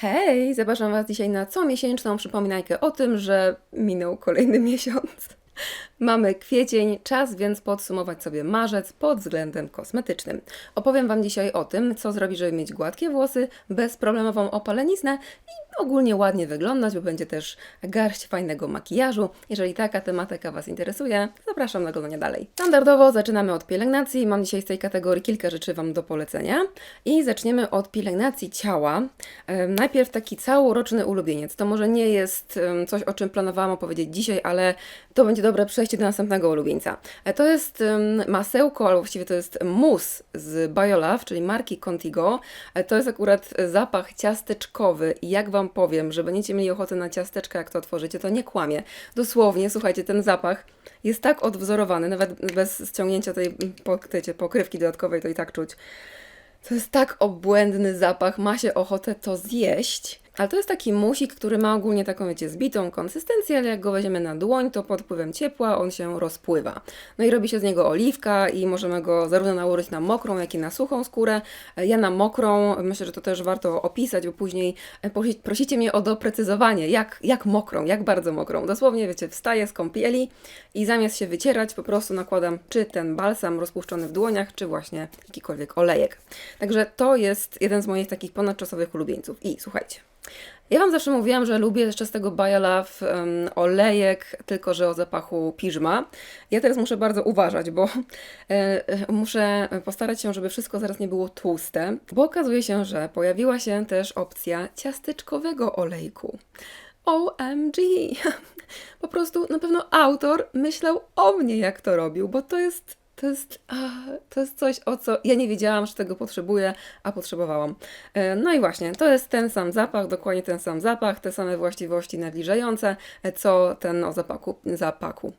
Hej, zapraszam Was dzisiaj na comiesięczną przypominajkę o tym, że minął kolejny miesiąc. Mamy kwiecień, czas więc podsumować sobie marzec pod względem kosmetycznym. Opowiem Wam dzisiaj o tym, co zrobić, żeby mieć gładkie włosy, bezproblemową opaleniznę i ogólnie ładnie wyglądać, bo będzie też garść fajnego makijażu. Jeżeli taka tematyka Was interesuje, zapraszam na oglądanie dalej. Standardowo zaczynamy od pielęgnacji. Mam dzisiaj z tej kategorii kilka rzeczy Wam do polecenia. I zaczniemy od pielęgnacji ciała. Najpierw taki całoroczny ulubieniec. To może nie jest coś, o czym planowałam opowiedzieć dzisiaj, ale to będzie dobre przejście do następnego ulubieńca. E, To jest masełko, albo właściwie to jest mus z Biolove, czyli marki Contigo. E, To jest akurat zapach ciasteczkowy i jak Wam powiem, że będziecie mieli ochotę na ciasteczka, jak to otworzycie, to nie kłamie. Dosłownie, słuchajcie, ten zapach jest tak odwzorowany, nawet bez ściągnięcia tej pokrywki dodatkowej, to i tak czuć. To jest tak obłędny zapach, ma się ochotę to zjeść. Ale to jest taki musik, który ma ogólnie taką, wiecie, zbitą konsystencję, ale jak go weźmiemy na dłoń, to pod wpływem ciepła on się rozpływa. No i robi się z niego oliwka i możemy go zarówno nałożyć na mokrą, jak i na suchą skórę. Ja na mokrą, myślę, że to też warto opisać, bo później e, prosi- prosicie mnie o doprecyzowanie, jak, jak mokrą, jak bardzo mokrą. Dosłownie, wiecie, wstaję z kąpieli i zamiast się wycierać, po prostu nakładam czy ten balsam rozpuszczony w dłoniach, czy właśnie jakikolwiek olejek. Także to jest jeden z moich takich ponadczasowych ulubieńców. I słuchajcie, ja Wam zawsze mówiłam, że lubię jeszcze z tego Biolove um, olejek, tylko że o zapachu piżma. Ja teraz muszę bardzo uważać, bo e, muszę postarać się, żeby wszystko zaraz nie było tłuste, bo okazuje się, że pojawiła się też opcja ciasteczkowego olejku. OMG! Po prostu na pewno autor myślał o mnie, jak to robił, bo to jest to jest, to jest coś, o co ja nie wiedziałam, że tego potrzebuję, a potrzebowałam. E, No i właśnie, to jest ten sam zapach, dokładnie ten sam zapach, te same właściwości nawilżające, e, co ten o zapachu, zapachu,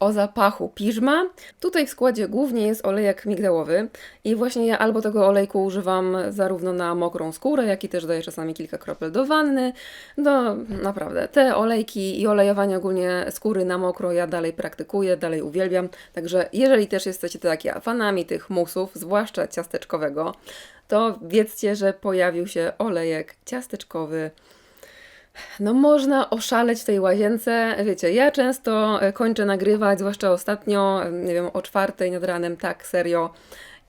o zapachu piżma. Tutaj w składzie głównie jest olejek migdałowy i właśnie ja albo tego olejku używam zarówno na mokrą skórę, jak i też daję czasami kilka kropel do wanny. No naprawdę, te olejki i olejowanie ogólnie skóry na mokro ja dalej praktykuję, dalej uwielbiam, także jeżeli też jesteście tak ja fanami tych musów, zwłaszcza ciasteczkowego, to wiedzcie, że pojawił się olejek ciasteczkowy. No można oszaleć w tej łazience. Wiecie, ja często e, kończę nagrywać, zwłaszcza ostatnio, nie wiem, o czwartej nad ranem, tak serio.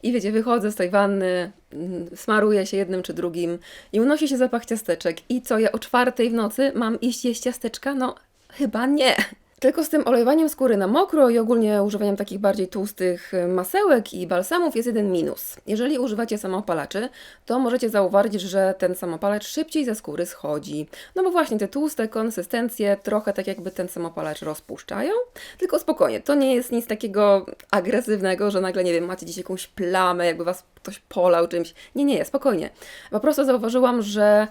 I wiecie, wychodzę z tej wanny, mm, smaruję się jednym czy drugim i unosi się zapach ciasteczek. I co, ja o czwartej w nocy mam iść jeść ciasteczka? No chyba nie. Tylko z tym olejowaniem skóry na mokro i ogólnie używaniem takich bardziej tłustych y, masełek i balsamów jest jeden minus. Jeżeli używacie samoopalaczy, to możecie zauważyć, że ten samopalacz szybciej ze skóry schodzi. No bo właśnie te tłuste konsystencje trochę tak jakby ten samopalacz rozpuszczają. Tylko spokojnie, to nie jest nic takiego agresywnego, że nagle, nie wiem, macie dziś jakąś plamę, jakby was ktoś polał czymś. Nie, nie, spokojnie. Po prostu zauważyłam, że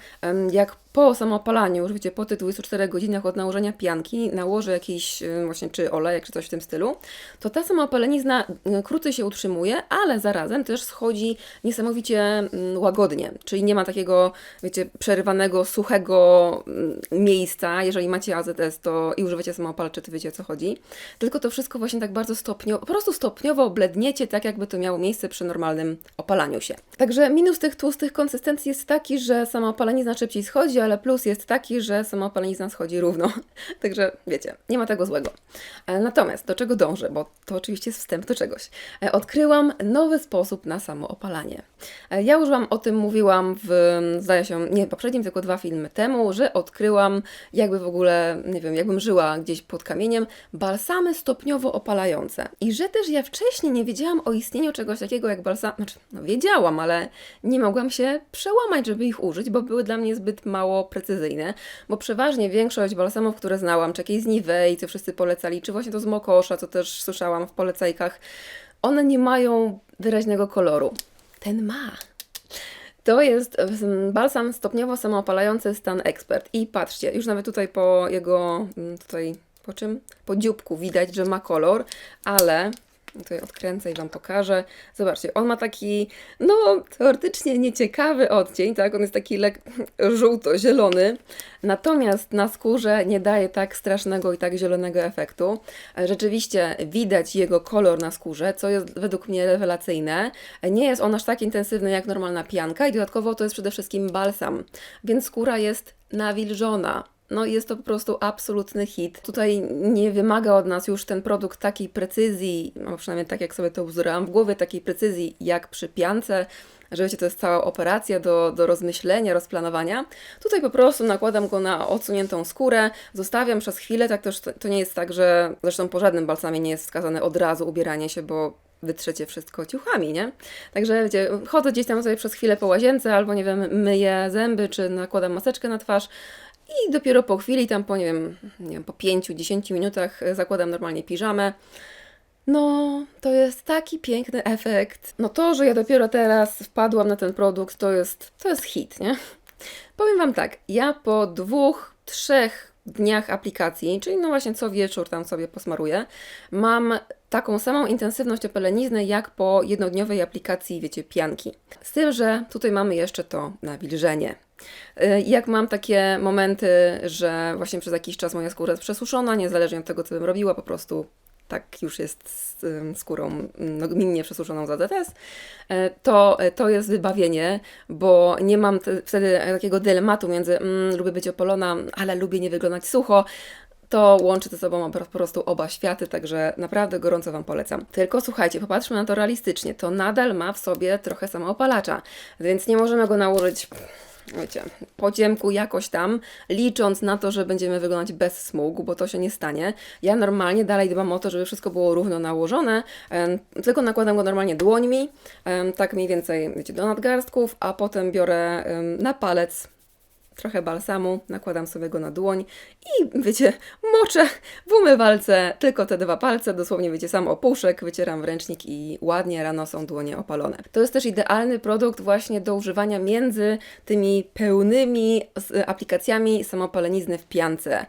jak po samoopalaniu, już wiecie, po tych 24 godzinach od nałożenia pianki nałożę jakiś y, właśnie czy olejek, czy coś w tym stylu, to ta samoopalenizna y, krócej się utrzymuje, ale zarazem też schodzi niesamowicie mm, łagodnie. Czyli nie ma takiego, wiecie, przerywanego, suchego mm, miejsca. Jeżeli macie AZS to i używacie samoopalaczy, to wiecie o co chodzi. Tylko to wszystko właśnie tak bardzo stopniowo, po prostu stopniowo bledniecie, tak jakby to miało miejsce przy normalnym opalaniu się. Także minus tych tłustych konsystencji jest taki, że sama opalenizna szybciej schodzi, ale plus jest taki, że sama opalenizna schodzi równo. Także wiecie, nie ma tego złego. E, Natomiast do czego dążę, bo to oczywiście jest wstęp do czegoś. E, Odkryłam nowy sposób na samoopalanie. E, Ja już Wam o tym mówiłam w, zdaje się, nie poprzednim, tylko dwa filmy temu, że odkryłam jakby w ogóle, nie wiem, jakbym żyła gdzieś pod kamieniem, balsamy stopniowo opalające. I że też ja wcześniej nie wiedziałam o istnieniu czegoś takiego jak balsam, znaczy, no wiedziałam, ale nie mogłam się przełamać, żeby ich użyć, bo były dla mnie zbyt mało precyzyjne, bo przeważnie większość balsamów, które znałam, czy jakieś z Nivei, co wszyscy polecali, czy właśnie to z Mokosza, co też słyszałam w polecajkach, one nie mają wyraźnego koloru. Ten ma. To jest balsam stopniowo samoopalający Stan Expert. I patrzcie, już nawet tutaj po jego, mm, tutaj, po czym? Po dzióbku widać, że ma kolor, ale Tutaj odkręcę i Wam pokażę. Zobaczcie, on ma taki, no, teoretycznie nieciekawy odcień, tak? On jest taki lek żółto-zielony, natomiast na skórze nie daje tak strasznego i tak zielonego efektu. Rzeczywiście widać jego kolor na skórze, co jest według mnie rewelacyjne. Nie jest on aż tak intensywny jak normalna pianka i dodatkowo to jest przede wszystkim balsam, więc skóra jest nawilżona. No jest to po prostu absolutny hit. Tutaj nie wymaga od nas już ten produkt takiej precyzji, no przynajmniej tak jak sobie to wzorałam w głowie, takiej precyzji jak przy piance, że wiecie, to jest cała operacja do, do rozmyślenia, rozplanowania. Tutaj po prostu nakładam go na odsuniętą skórę, zostawiam przez chwilę, tak też to, to nie jest tak, że zresztą po żadnym balsamie nie jest wskazane od razu ubieranie się, bo wytrzecie wszystko ciuchami, nie? Także wiecie, chodzę gdzieś tam sobie przez chwilę po łazience, albo nie wiem, myję zęby, czy nakładam maseczkę na twarz i dopiero po chwili, tam po nie wiem, nie wiem po 5-10 minutach e, zakładam normalnie piżamę. No, to jest taki piękny efekt. No to, że ja dopiero teraz wpadłam na ten produkt, to jest, to jest hit, nie? Powiem Wam tak, ja po dwóch, trzech dniach aplikacji, czyli no właśnie co wieczór tam sobie posmaruję, mam taką samą intensywność opelenizny jak po jednodniowej aplikacji, wiecie, pianki. Z tym, że tutaj mamy jeszcze to nawilżenie. Y, Jak mam takie momenty, że właśnie przez jakiś czas moja skóra jest przesuszona, niezależnie od tego, co bym robiła, po prostu tak już jest z skórą no, gminnie przesuszoną za DTS, e, to, e, to jest wybawienie, bo nie mam te, wtedy takiego dylematu między mm, lubię być opalona, ale lubię nie wyglądać sucho. To łączy ze sobą po prostu oba światy, także naprawdę gorąco Wam polecam. Tylko słuchajcie, popatrzmy na to realistycznie. To nadal ma w sobie trochę samoopalacza, więc nie możemy go nałożyć wiecie, po jakoś tam, licząc na to, że będziemy wyglądać bez smugu, bo to się nie stanie. Ja normalnie dalej dbam o to, żeby wszystko było równo nałożone, tylko nakładam go normalnie dłońmi, tak mniej więcej, wiecie, do nadgarstków, a potem biorę na palec trochę balsamu, nakładam sobie go na dłoń i wiecie, moczę w umywalce tylko te dwa palce, dosłownie wiecie, sam opuszek, wycieram w ręcznik i ładnie rano są dłonie opalone. To jest też idealny produkt właśnie do używania między tymi pełnymi aplikacjami samopalenizny w piance.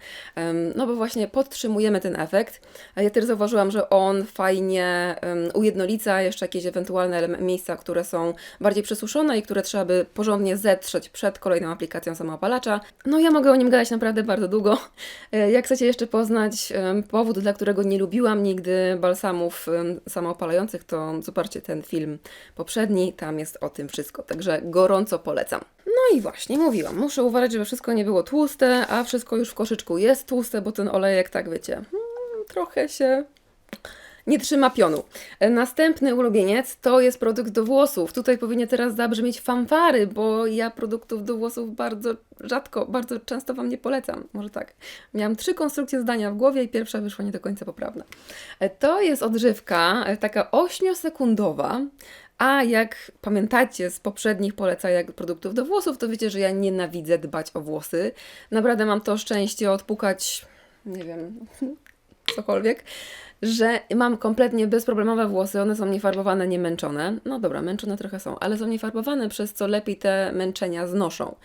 No bo właśnie podtrzymujemy ten efekt. Ja też zauważyłam, że on fajnie ujednolica jeszcze jakieś ewentualne miejsca, które są bardziej przesuszone i które trzeba by porządnie zetrzeć przed kolejną aplikacją samoopalacza. No ja mogę o nim gadać naprawdę bardzo długo. E, Jak chcecie jeszcze poznać powód, dla którego nie lubiłam nigdy balsamów samoopalających, to zobaczcie ten film poprzedni, tam jest o tym wszystko, także gorąco polecam. No i właśnie, mówiłam, muszę uważać, żeby wszystko nie było tłuste, a wszystko już w koszyczku jest tłuste, bo ten olejek, tak wiecie, hmm, trochę się nie trzyma pionu. Następny ulubieniec to jest produkt do włosów. Tutaj powinien teraz zabrzmieć fanfary, bo ja produktów do włosów bardzo rzadko, bardzo często Wam nie polecam. Może tak. Miałam trzy konstrukcje zdania w głowie i pierwsza wyszła nie do końca poprawna. E, To jest odżywka, e, taka 8-sekundowa. A jak pamiętacie z poprzednich polecajek produktów do włosów, to wiecie, że ja nienawidzę dbać o włosy. Naprawdę mam to szczęście odpukać, nie wiem, cokolwiek, że mam kompletnie bezproblemowe włosy, one są niefarbowane, nie męczone. No dobra, męczone trochę są, ale są niefarbowane, przez co lepiej te męczenia znoszą.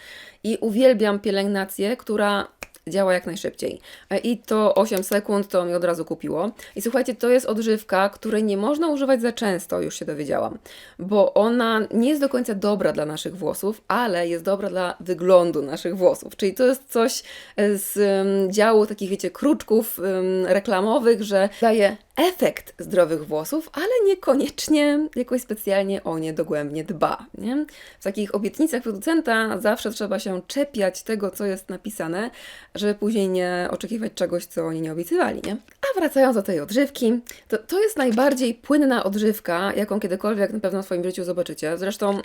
I uwielbiam pielęgnację, która działa jak najszybciej. E, I to 8 sekund to mi od razu kupiło. I słuchajcie, to jest odżywka, której nie można używać za często, już się dowiedziałam, bo ona nie jest do końca dobra dla naszych włosów, ale jest dobra dla wyglądu naszych włosów. Czyli to jest coś e, z um, działu takich, wiecie, kruczków um, reklamowych, że daje efekt zdrowych włosów, ale niekoniecznie jakoś specjalnie o nie dogłębnie dba. Nie? W takich obietnicach producenta zawsze trzeba się czepiać tego, co jest napisane, żeby później nie oczekiwać czegoś, co oni nie obiecywali. Nie? Wracając do tej odżywki, to, to jest najbardziej płynna odżywka, jaką kiedykolwiek na pewno w swoim życiu zobaczycie. Zresztą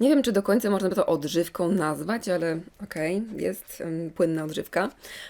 nie wiem, czy do końca można by to odżywką nazwać, ale okej, jest em, płynna odżywka.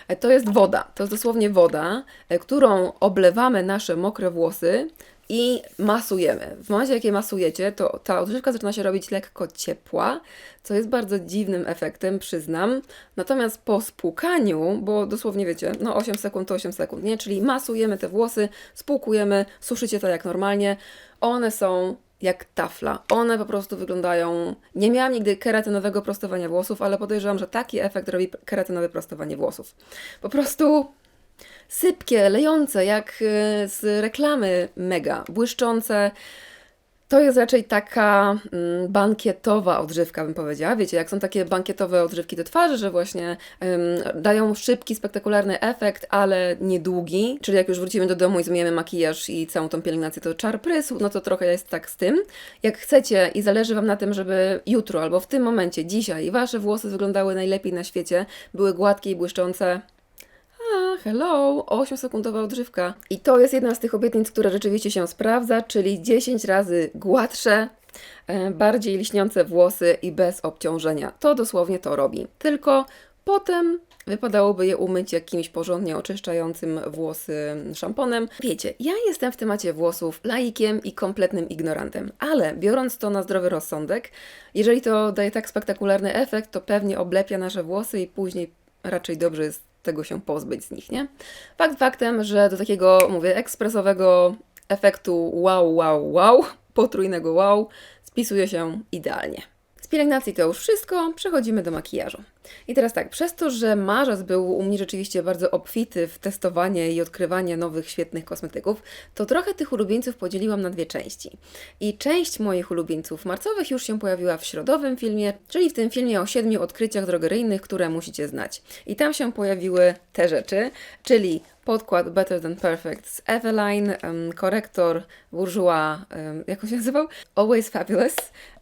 E, To jest woda, to jest dosłownie woda, e, którą oblewamy nasze mokre włosy i masujemy. W momencie, jak je masujecie, to ta odżywka zaczyna się robić lekko ciepła, co jest bardzo dziwnym efektem, przyznam. Natomiast po spłukaniu, bo dosłownie wiecie, no 8 sekund to 8 sekund, nie? Czyli masujemy te włosy, spłukujemy, suszycie to jak normalnie. One są jak tafla. One po prostu wyglądają. Nie miałam nigdy keratynowego prostowania włosów, ale podejrzewam, że taki efekt robi keratynowe prostowanie włosów. Po prostu sypkie, lejące, jak e, z reklamy mega, błyszczące. To jest raczej taka mm, bankietowa odżywka, bym powiedziała. Wiecie, jak są takie bankietowe odżywki do twarzy, że właśnie ym, dają szybki, spektakularny efekt, ale niedługi. Czyli jak już wrócimy do domu i zmyjemy makijaż i całą tą pielęgnację, to czar prysł, no to trochę jest tak z tym. Jak chcecie i zależy Wam na tym, żeby jutro albo w tym momencie, dzisiaj, Wasze włosy wyglądały najlepiej na świecie, były gładkie i błyszczące, hello, 8-sekundowa odżywka. I to jest jedna z tych obietnic, która rzeczywiście się sprawdza, czyli 10 razy gładsze, e, bardziej liśniące włosy i bez obciążenia. To dosłownie to robi. Tylko potem wypadałoby je umyć jakimś porządnie oczyszczającym włosy szamponem. Wiecie, ja jestem w temacie włosów laikiem i kompletnym ignorantem, ale biorąc to na zdrowy rozsądek, jeżeli to daje tak spektakularny efekt, to pewnie oblepia nasze włosy i później raczej dobrze jest tego się pozbyć z nich, nie? Fakt faktem, że do takiego, mówię, ekspresowego efektu wow, wow, wow, potrójnego wow, spisuje się idealnie. Z pielęgnacji to już wszystko, przechodzimy do makijażu. I teraz tak, przez to, że marzec był u mnie rzeczywiście bardzo obfity w testowanie i odkrywanie nowych, świetnych kosmetyków, to trochę tych ulubieńców podzieliłam na dwie części. I część moich ulubieńców marcowych już się pojawiła w środowym filmie, czyli w tym filmie o siedmiu odkryciach drogeryjnych, które musicie znać. I tam się pojawiły te rzeczy, czyli podkład Better Than Perfect z Eveline, um, korektor Bourjois, um, jak on się nazywał? Always Fabulous,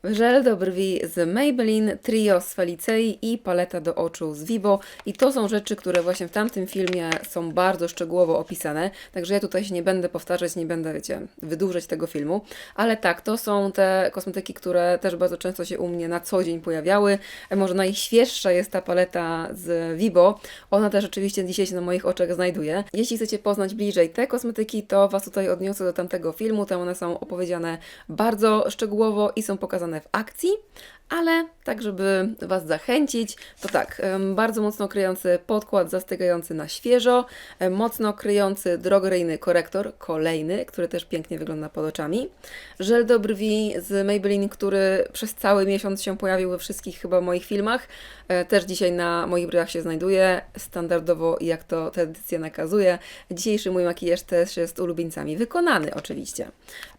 żel do brwi z Maybelline, trio z Felicei i paleta do oczu z Vivo. I to są rzeczy, które właśnie w tamtym filmie są bardzo szczegółowo opisane, także ja tutaj się nie będę powtarzać, nie będę, wiecie, wydłużać tego filmu. Ale tak, to są te kosmetyki, które też bardzo często się u mnie na co dzień pojawiały. E, Może najświeższa jest ta paleta z Vivo. Ona też oczywiście dzisiaj się na moich oczach znajduje. Jeśli chcecie poznać bliżej te kosmetyki, to Was tutaj odniosę do tamtego filmu. Tam one są opowiedziane bardzo szczegółowo i są pokazane w akcji. Ale tak, żeby Was zachęcić, to tak, bardzo mocno kryjący podkład zastygający na świeżo, mocno kryjący drogeryjny korektor, kolejny, który też pięknie wygląda pod oczami, żel do brwi z Maybelline, który przez cały miesiąc się pojawił we wszystkich chyba moich filmach, e, też dzisiaj na moich brwiach się znajduje, standardowo jak to tradycja nakazuje. Dzisiejszy mój makijaż też jest ulubieńcami wykonany oczywiście.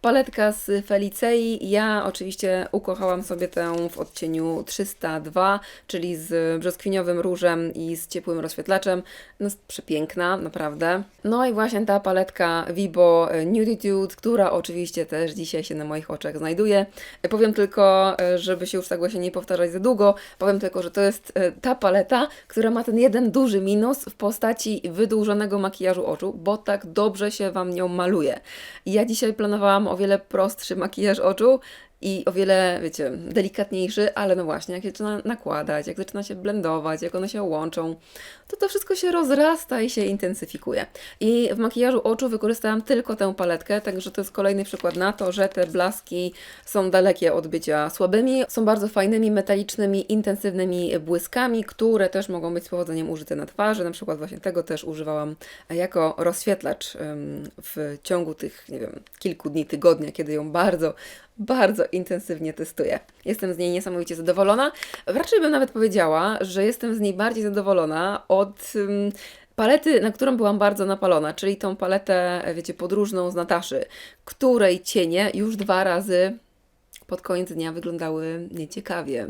Paletka z Felicei, ja oczywiście ukochałam sobie tę w odcieniu 302, czyli z brzoskwiniowym różem i z ciepłym rozświetlaczem. No jest przepiękna, naprawdę. No i właśnie ta paletka Vibo Nuditude, która oczywiście też dzisiaj się na moich oczach znajduje. Powiem tylko, e, żeby się już tak właśnie nie powtarzać za długo, powiem tylko, że to jest e, ta paleta, która ma ten jeden duży minus w postaci wydłużonego makijażu oczu, bo tak dobrze się Wam nią maluje. Ja dzisiaj planowałam o wiele prostszy makijaż oczu, i o wiele, wiecie, delikatniejszy, ale no właśnie, jak się zaczyna nakładać, jak zaczyna się blendować, jak one się łączą, to to wszystko się rozrasta i się intensyfikuje. I w makijażu oczu wykorzystałam tylko tę paletkę, także to jest kolejny przykład na to, że te blaski są dalekie od bycia słabymi, są bardzo fajnymi, metalicznymi, intensywnymi błyskami, które też mogą być z powodzeniem użyte na twarzy, na przykład właśnie tego też używałam jako rozświetlacz w ciągu tych, nie wiem, kilku dni, tygodnia, kiedy ją bardzo bardzo intensywnie testuję. Jestem z niej niesamowicie zadowolona. Raczej bym nawet powiedziała, że jestem z niej bardziej zadowolona od ym, palety, na którą byłam bardzo napalona, czyli tą paletę, wiecie, podróżną z Nataszy, której cienie już dwa razy pod koniec dnia wyglądały nieciekawie.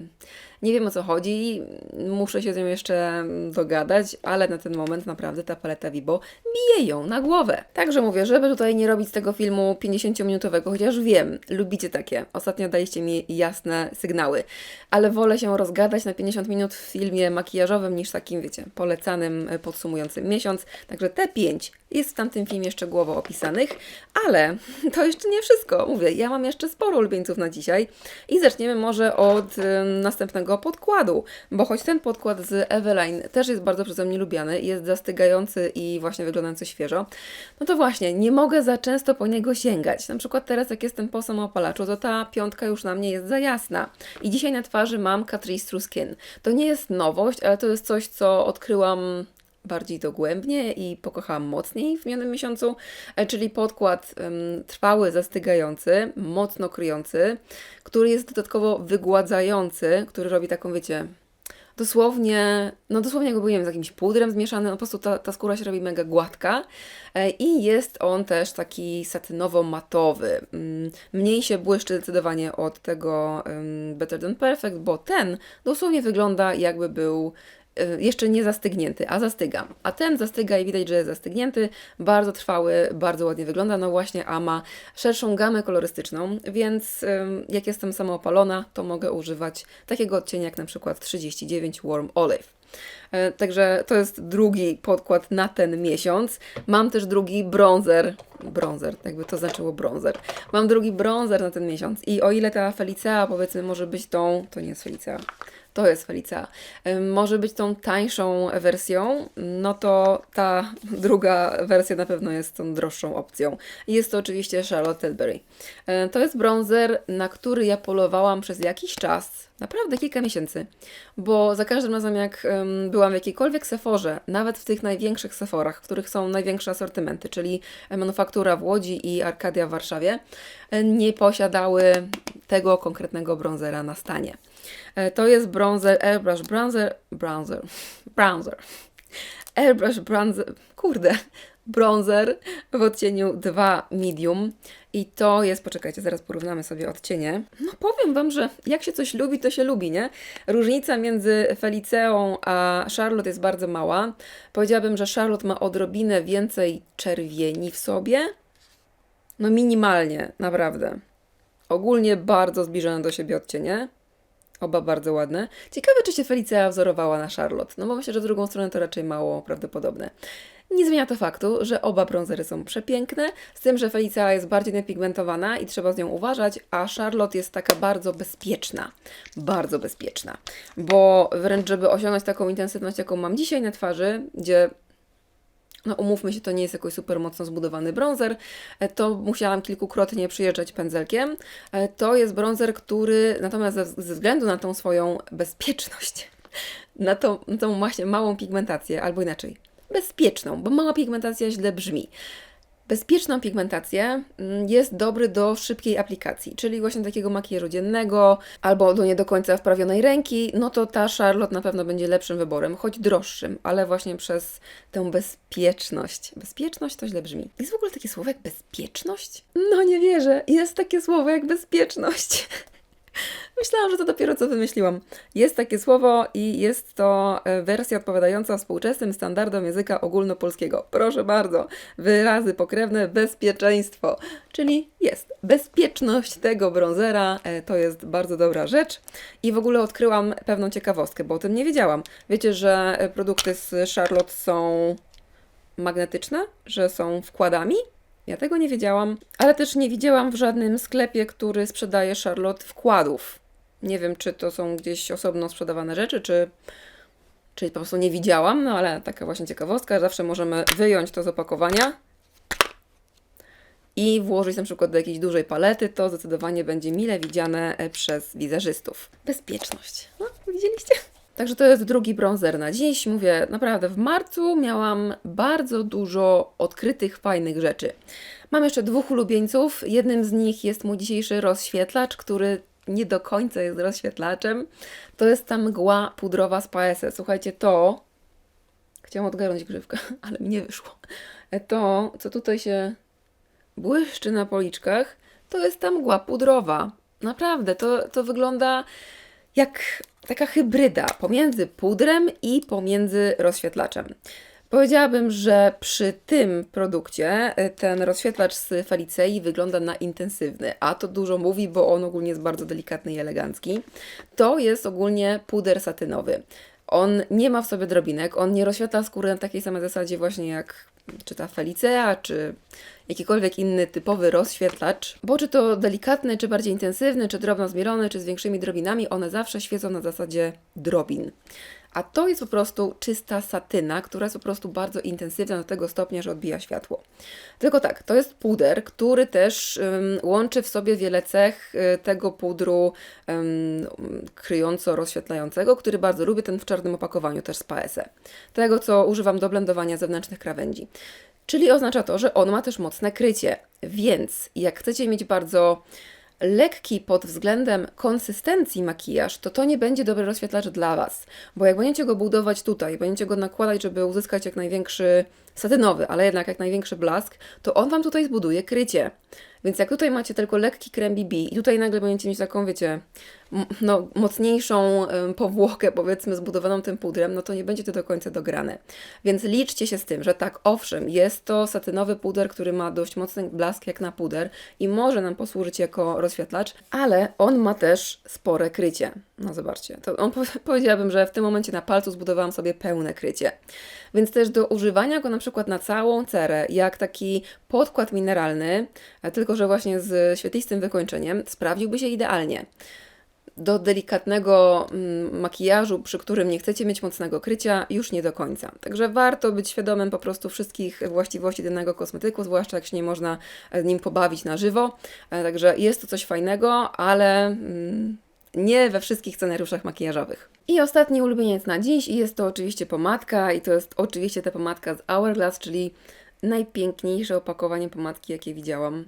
Nie wiem o co chodzi, muszę się z nią jeszcze dogadać, ale na ten moment naprawdę ta paleta Vibo bije ją na głowę. Także mówię, żeby tutaj nie robić z tego filmu 50-minutowego, chociaż wiem, lubicie takie. Ostatnio daliście mi jasne sygnały, ale wolę się rozgadać na 50 minut w filmie makijażowym niż takim, wiecie, polecanym, e, podsumującym miesiąc. Także te 5 jest w tamtym filmie szczegółowo opisanych, ale to jeszcze nie wszystko. Mówię, ja mam jeszcze sporo ulubieńców na dzisiaj i zaczniemy może od następnego podkładu, bo choć ten podkład z Eveline też jest bardzo przeze mnie lubiany, jest zastygający i właśnie wyglądający świeżo, no to właśnie nie mogę za często po niego sięgać. Na przykład teraz jak jestem po samoopalaczu, to ta piątka już na mnie jest za jasna. I dzisiaj na twarzy mam Catrice True Skin. To nie jest nowość, ale to jest coś, co odkryłam bardziej dogłębnie i pokochałam mocniej w minionym miesiącu, e, czyli podkład trwały, zastygający, mocno kryjący, który jest dodatkowo wygładzający, który robi taką, wiecie, dosłownie, no dosłownie jakby, wiem, z jakimś pudrem zmieszany, no po prostu ta, ta skóra się robi mega gładka E, i jest on też taki satynowo-matowy. Mm, Mniej się błyszczy zdecydowanie od tego Better Than Perfect, bo ten dosłownie wygląda jakby był jeszcze nie zastygnięty, a zastyga. A ten zastyga i widać, że jest zastygnięty, bardzo trwały, bardzo ładnie wygląda, no właśnie, a ma szerszą gamę kolorystyczną, więc jak jestem sama opalona, to mogę używać takiego odcienia jak na przykład 39 Warm Olive. E, Także to jest drugi podkład na ten miesiąc. Mam też drugi bronzer. Bronzer, jakby to znaczyło bronzer. Mam drugi bronzer na ten miesiąc. I o ile ta Felicea powiedzmy może być tą. To nie jest Felicea. To jest Felicea. Ym, Może być tą tańszą wersją, no to ta druga wersja na pewno jest tą droższą opcją. Jest to oczywiście Charlotte Tilbury. Ym, To jest bronzer, na który ja polowałam przez jakiś czas, naprawdę kilka miesięcy, bo za każdym razem jak byłam w jakiejkolwiek Sephorze, nawet w tych największych Sephorach, w których są największe asortymenty, czyli Manufaktura w Łodzi i Arkadia w Warszawie, y, nie posiadały tego konkretnego bronzera na stanie. E, To jest bronzer, airbrush bronzer, bronzer, bronzer, airbrush bronzer, kurde, bronzer w odcieniu 2 medium i to jest, poczekajcie, zaraz porównamy sobie odcienie. No powiem Wam, że jak się coś lubi, to się lubi, nie? Różnica między Feliceą a Charlotte jest bardzo mała. Powiedziałabym, że Charlotte ma odrobinę więcej czerwieni w sobie. No minimalnie, naprawdę. Ogólnie bardzo zbliżone do siebie odcienie. Oba bardzo ładne. Ciekawe, czy się Felicea wzorowała na Charlotte, no bo myślę, że z drugą stronę to raczej mało prawdopodobne. Nie zmienia to faktu, że oba bronzery są przepiękne, z tym, że Felicea jest bardziej napigmentowana i trzeba z nią uważać, a Charlotte jest taka bardzo bezpieczna. Bardzo bezpieczna. Bo wręcz, żeby osiągnąć taką intensywność, jaką mam dzisiaj na twarzy, gdzie no umówmy się, to nie jest jakoś super mocno zbudowany bronzer, e, to musiałam kilkukrotnie przyjeżdżać pędzelkiem. E, To jest bronzer, który natomiast ze, względu na tą swoją bezpieczność, na tą, tą właśnie małą pigmentację, albo inaczej, bezpieczną, bo mała pigmentacja źle brzmi. Bezpieczną pigmentację mm, jest dobry do szybkiej aplikacji, czyli właśnie takiego makijażu dziennego albo do nie do końca wprawionej ręki, no to ta Charlotte na pewno będzie lepszym wyborem, choć droższym, ale właśnie przez tę bezpieczność. Bezpieczność to źle brzmi. Jest w ogóle takie słowo jak bezpieczność? No nie wierzę, jest takie słowo jak bezpieczność. Myślałam, że to dopiero co wymyśliłam. Jest takie słowo i jest to e, wersja odpowiadająca współczesnym standardom języka ogólnopolskiego. Proszę bardzo, wyrazy pokrewne bezpieczeństwo, czyli jest bezpieczność tego bronzera, e, to jest bardzo dobra rzecz. I w ogóle odkryłam pewną ciekawostkę, bo o tym nie wiedziałam. Wiecie, że e, produkty z Charlotte są magnetyczne, że są wkładami? Ja tego nie wiedziałam, ale też nie widziałam w żadnym sklepie, który sprzedaje Charlotte wkładów. Nie wiem, czy to są gdzieś osobno sprzedawane rzeczy, czy, czy po prostu nie widziałam, no ale taka właśnie ciekawostka. Zawsze możemy wyjąć to z opakowania i włożyć na przykład do jakiejś dużej palety, to zdecydowanie będzie mile widziane e, przez wizerzystów. Bezpieczność. No, widzieliście? Także to jest drugi bronzer na dziś. Mówię, naprawdę, w marcu miałam bardzo dużo odkrytych, fajnych rzeczy. Mam jeszcze dwóch ulubieńców. Jednym z nich jest mój dzisiejszy rozświetlacz, który nie do końca jest rozświetlaczem. To jest ta mgła pudrowa z PSE. Słuchajcie, to... Chciałam odgarnąć grzywkę, ale mi nie wyszło. To, co tutaj się błyszczy na policzkach, to jest ta mgła pudrowa. Naprawdę, to, to wygląda jak taka hybryda pomiędzy pudrem i pomiędzy rozświetlaczem. Powiedziałabym, że przy tym produkcie y, ten rozświetlacz z Felicei wygląda na intensywny, a to dużo mówi, bo on ogólnie jest bardzo delikatny i elegancki. To jest ogólnie puder satynowy. On nie ma w sobie drobinek, on nie rozświetla skóry na takiej samej zasadzie właśnie jak czy ta Felicea, czy jakikolwiek inny typowy rozświetlacz, bo czy to delikatny, czy bardziej intensywny, czy drobno zmielony, czy z większymi drobinami, one zawsze świecą na zasadzie drobin. A to jest po prostu czysta satyna, która jest po prostu bardzo intensywna do tego stopnia, że odbija światło. Tylko tak, to jest puder, który też ym, łączy w sobie wiele cech y, tego pudru ym, kryjąco-rozświetlającego, który bardzo lubię, ten w czarnym opakowaniu też z PSE. Tego, co używam do blendowania zewnętrznych krawędzi. Czyli oznacza to, że on ma też mocne krycie, więc jak chcecie mieć bardzo lekki pod względem konsystencji makijaż, to to nie będzie dobry rozświetlacz dla Was. Bo jak będziecie go budować tutaj, będziecie go nakładać, żeby uzyskać jak największy satynowy, ale jednak jak największy blask, to on Wam tutaj zbuduje krycie. Więc jak tutaj macie tylko lekki krem BB i tutaj nagle będziecie mieć taką, wiecie, no, mocniejszą powłokę, powiedzmy, zbudowaną tym pudrem, no to nie będzie to do końca dograne. Więc liczcie się z tym, że tak, owszem, jest to satynowy puder, który ma dość mocny blask jak na puder i może nam posłużyć jako rozświetlacz, ale on ma też spore krycie. No zobaczcie, to on po- powiedziałabym, że w tym momencie na palcu zbudowałam sobie pełne krycie. Więc też do używania go na przykład na całą cerę, jak taki podkład mineralny, a tylko że właśnie z świetlistym wykończeniem, sprawdziłby się idealnie. Do delikatnego mm, makijażu, przy którym nie chcecie mieć mocnego krycia, już nie do końca. Także warto być świadomym po prostu wszystkich właściwości danego kosmetyku, zwłaszcza jak się nie można e, nim pobawić na żywo. E, Także jest to coś fajnego, ale mm, nie we wszystkich scenariuszach makijażowych. I ostatni ulubieniec na dziś jest to oczywiście pomadka i to jest oczywiście ta pomadka z Hourglass, czyli najpiękniejsze opakowanie pomadki, jakie widziałam.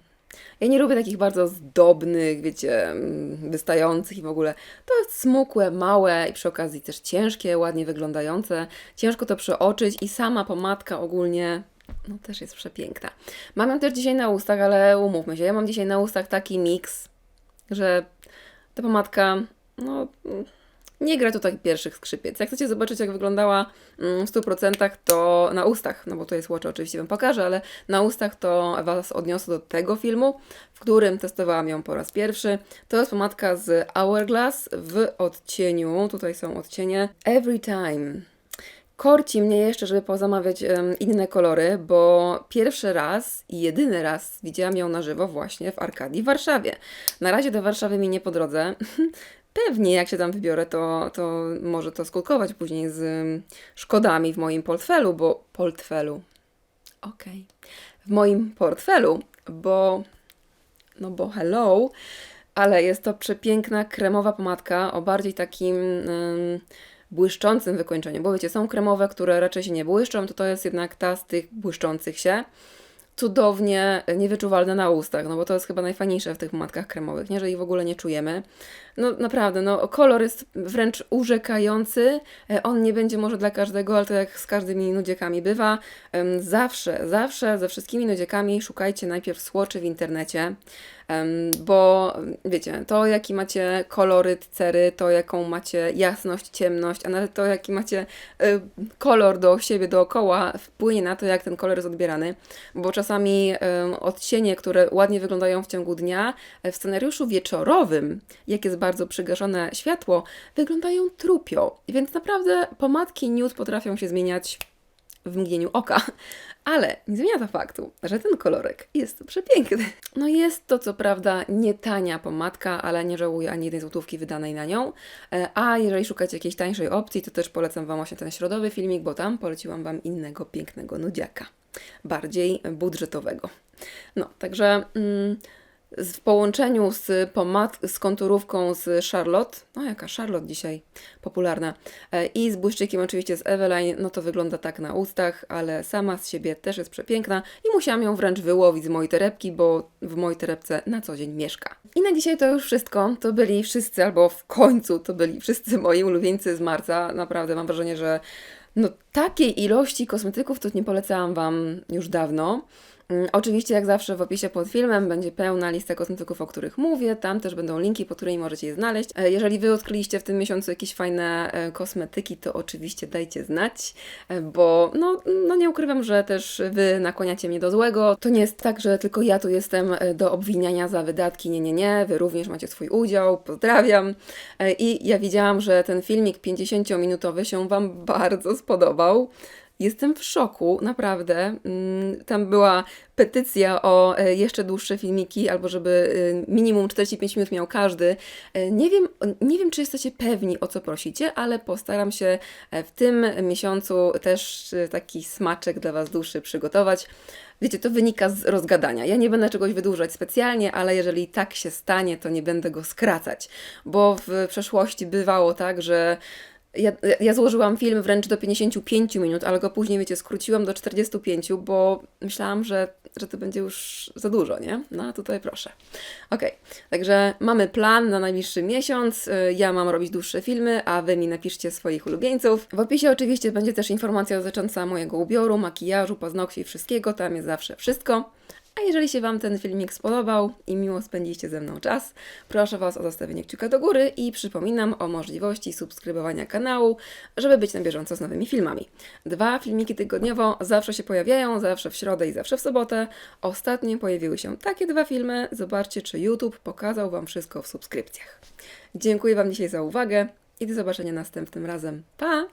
Ja nie lubię takich bardzo zdobnych, wiecie, mm, wystających i w ogóle. To jest smukłe, małe i przy okazji też ciężkie, ładnie wyglądające. Ciężko to przeoczyć i sama pomadka ogólnie no też jest przepiękna. Mam ją też dzisiaj na ustach, ale umówmy się, ja mam dzisiaj na ustach taki miks, że ta pomadka, no, nie gra tutaj pierwszych skrzypiec. Jak chcecie zobaczyć, jak wyglądała mm, w 100%, to na ustach, no bo to jest Watch, oczywiście Wam pokażę, ale na ustach to Was odniosę do tego filmu, w którym testowałam ją po raz pierwszy. To jest pomadka z Hourglass w odcieniu, tutaj są odcienie Every Time. Korci mnie jeszcze, żeby pozamawiać em, inne kolory, bo pierwszy raz i jedyny raz widziałam ją na żywo właśnie w Arkadii w Warszawie. Na razie do Warszawy mi nie po drodze. Pewnie jak się tam wybiorę, to, to może to skutkować później z em, szkodami w moim portfelu, bo portfelu. Okej. W moim portfelu, bo no bo hello, ale jest to przepiękna kremowa pomadka o bardziej takim ym, błyszczącym wykończeniu, bo wiecie, są kremowe, które raczej się nie błyszczą, to to jest jednak ta z tych błyszczących się. Cudownie niewyczuwalne na ustach, no bo to jest chyba najfajniejsze w tych pomadkach kremowych, nie? że ich w ogóle nie czujemy. No naprawdę, no kolor jest wręcz urzekający, E, on nie będzie może dla każdego, ale to jak z każdymi nudziekami bywa, zawsze, zawsze ze wszystkimi nudziekami szukajcie najpierw słoczy w internecie, bo wiecie, to jaki macie koloryt cery, to jaką macie jasność, ciemność, a nawet to jaki macie y, kolor do siebie dookoła wpłynie na to, jak ten kolor jest odbierany, bo czasami odcienie, które ładnie wyglądają w ciągu dnia, e, w scenariuszu wieczorowym, jak jest bardzo przygaszone światło, wyglądają trupio, więc naprawdę pomadki nude potrafią się zmieniać w mgnieniu oka. Ale nie zmienia to faktu, że ten kolorek jest przepiękny. No jest to co prawda nie tania pomadka, ale nie żałuję ani jednej złotówki wydanej na nią. E, A jeżeli szukacie jakiejś tańszej opcji, to też polecam Wam właśnie ten środowy filmik, bo tam poleciłam Wam innego pięknego nudziaka. Bardziej budżetowego. No, także... Mm, w połączeniu z, pomad, z konturówką z Charlotte, no jaka Charlotte dzisiaj popularna, e, i z błyszczykiem oczywiście z Eveline, no to wygląda tak na ustach, ale sama z siebie też jest przepiękna i musiałam ją wręcz wyłowić z mojej torebki, bo w mojej torebce na co dzień mieszka. I na dzisiaj to już wszystko. To byli wszyscy, albo w końcu to byli wszyscy moi ulubieńcy z marca. Naprawdę mam wrażenie, że no takiej ilości kosmetyków to nie polecałam Wam już dawno. Mm, Oczywiście, jak zawsze, w opisie pod filmem będzie pełna lista kosmetyków, o których mówię. Tam też będą linki, po którymi możecie je znaleźć. E, Jeżeli Wy odkryliście w tym miesiącu jakieś fajne e, kosmetyki, to oczywiście dajcie znać, e, bo no, no nie ukrywam, że też Wy nakłaniacie mnie do złego. To nie jest tak, że tylko ja tu jestem do obwiniania za wydatki. Nie, nie, nie. Wy również macie swój udział. Pozdrawiam. I ja widziałam, że ten filmik 50-minutowy się Wam bardzo spodobał. Jestem w szoku, naprawdę. Mm, Tam była petycja o e, jeszcze dłuższe filmiki, albo żeby e, minimum 45 minut miał każdy. E, Nie wiem, nie wiem, czy jesteście pewni, o co prosicie, ale postaram się w tym miesiącu też taki smaczek dla Was dłuższy przygotować. Wiecie, to wynika z rozgadania. Ja nie będę czegoś wydłużać specjalnie, ale jeżeli tak się stanie, to nie będę go skracać, bo w przeszłości bywało tak, że Ja, ja złożyłam film wręcz do 55 minut, ale go później, wiecie, skróciłam do 45, bo myślałam, że, że to będzie już za dużo, nie? No a tutaj proszę. Okej, także mamy plan na najbliższy miesiąc. Y, Ja mam robić dłuższe filmy, a Wy mi napiszcie swoich ulubieńców. W opisie oczywiście będzie też informacja dotycząca mojego ubioru, makijażu, paznokci i wszystkiego. Tam jest zawsze wszystko. A jeżeli się Wam ten filmik spodobał i miło spędziliście ze mną czas, proszę Was o zostawienie kciuka do góry i przypominam o możliwości subskrybowania kanału, żeby być na bieżąco z nowymi filmami. Dwa filmiki tygodniowo zawsze się pojawiają, zawsze w środę i zawsze w sobotę. Ostatnio pojawiły się takie dwa filmy. Zobaczcie, czy YouTube pokazał Wam wszystko w subskrypcjach. Dziękuję Wam dzisiaj za uwagę i do zobaczenia następnym razem. Pa!